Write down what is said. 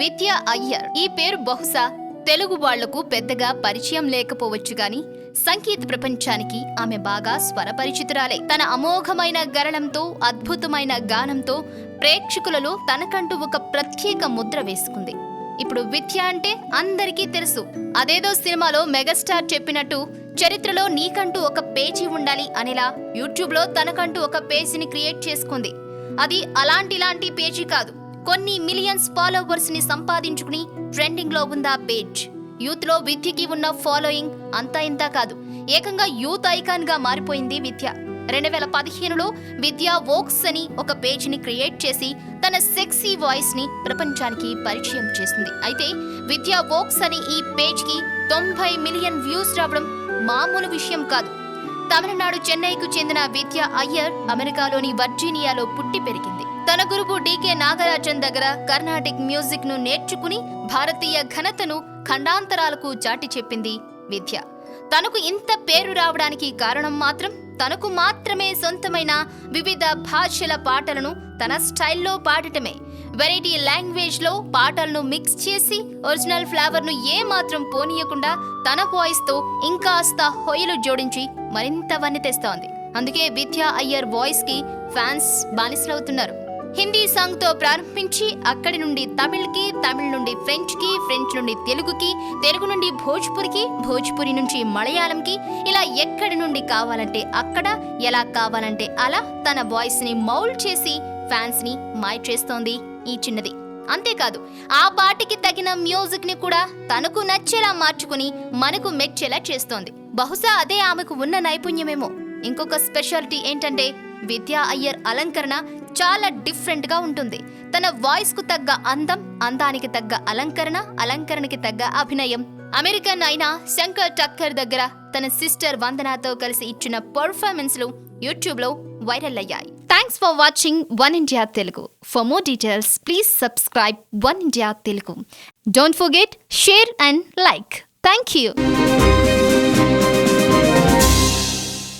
విద్య అయ్యర్. ఈ పేరు బహుశా తెలుగు వాళ్ళకు పెద్దగా పరిచయం లేకపోవచ్చు గాని సంగీత ప్రపంచానికి ఆమె బాగా స్వరపరిచితురాలే. తన అమోఘమైన గరళంతో అద్భుతమైన గానంతో ప్రేక్షకులలో తనకంటూ ఒక ప్రత్యేక ముద్ర వేసుకుంది. ఇప్పుడు విద్య అంటే అందరికీ తెలుసు. అదేదో సినిమాలో మెగాస్టార్ చెప్పినట్టు చరిత్రలో నీకంటూ ఒక పేజీ ఉండాలి అనేలా యూట్యూబ్లో తనకంటూ ఒక పేజీని క్రియేట్ చేసుకుంది. అది అలాంటిలాంటి పేజీ కాదు. కొన్ని మిలియన్స్ ఫాలోవర్స్ని సంపాదించుకుని ట్రెండింగ్లో ఉందా పేజ్ యూత్లో విద్యకి ఉన్న ఫాలోయింగ్ అంతా ఇంతా కాదు. ఏకంగా యూత్ ఐకాన్గా మారిపోయింది విద్య. రెండు వేల పదిహేనులో విద్య వోక్స్ అని ఒక పేజ్ని క్రియేట్ చేసి తన సెక్సీ వాయిస్ని ప్రపంచానికి పరిచయం చేసింది. అయితే విద్య వోక్స్ అని ఈ పేజ్కి తొంభై మిలియన్ వ్యూస్ రావడం మామూలు విషయం కాదు. తమిళనాడు చెన్నైకు చెందిన విద్య అయ్యర్ అమెరికాలోని వర్జీనియాలో పుట్టి పెరిగింది. తన గురువు డీకే నాగరాజన్ దగ్గర కర్ణాటిక్ మ్యూజిక్ను నేర్చుకుని భారతీయ ఘనతను ఖండాంతరాలకు చాటి చెప్పింది విద్య. తనకు ఇంత పేరు రావడానికి కారణం మాత్రం తనకు మాత్రమే సొంతమైన వివిధ భాషల పాటలను తన స్టైల్లో పాడటమే. వెరైటీ లాంగ్వేజ్లో పాటలను మిక్స్ చేసి ఒరిజినల్ ఫ్లేవర్ను ఏ మాత్రం పోనీయకుండా తన వాయిస్తో ఇంకాస్త హొయలు జోడించి మరింత వన్ని తెస్తోంది. అందుకే విద్యా అయ్యర్ వాయిస్కి ఫ్యాన్స్ బానిసలవుతున్నారు. హిందీ సాంగ్తో ప్రారంభించి అక్కడి నుండి తమిళ్కి తమిళ్ నుండి ఫ్రెంచ్కి ఫ్రెంచ్ నుండి తెలుగుకి తెలుగు నుండి భోజ్పురికి భోజ్పురి నుంచి మలయాళంకి ఇలా ఎక్కడి నుండి కావాలంటే అక్కడ ఎలా కావాలంటే అలా తన వాయిస్ని మౌల్డ్ చేసి ఫ్యాన్స్ని మాయ చేస్తోంది ఈ చిన్నది. అంతేకాదు ఆ పాటికి తగిన మ్యూజిక్ని కూడా తనకు నచ్చేలా మార్చుకుని మనకు మెచ్చేలా చేస్తోంది. బహుశా అదే ఆమెకు ఉన్న నైపుణ్యమేమో. ఇంకొక స్పెషాలిటీ ఏంటంటే విద్యా అయ్యర్ అలంకరణ చాలా డిఫరెంట్గా ఉంటుంది. తన వాయిస్కు తగ్గ అందం అందానికి తగ్గ అలంకరణ అలంకరణకి తగ్గ అభినయం. అమెరికన్ అయిన శంకర్ టక్కర్ దగ్గర తన సిస్టర్ వందనాతో కలిసి ఇచ్చిన పర్ఫార్మెన్స్లు యూట్యూబ్లో వైరల్ అయ్యాయి thanks for watching one India Telugu. For more details please subscribe one India Telugu. Don't forget share and like. Thank you.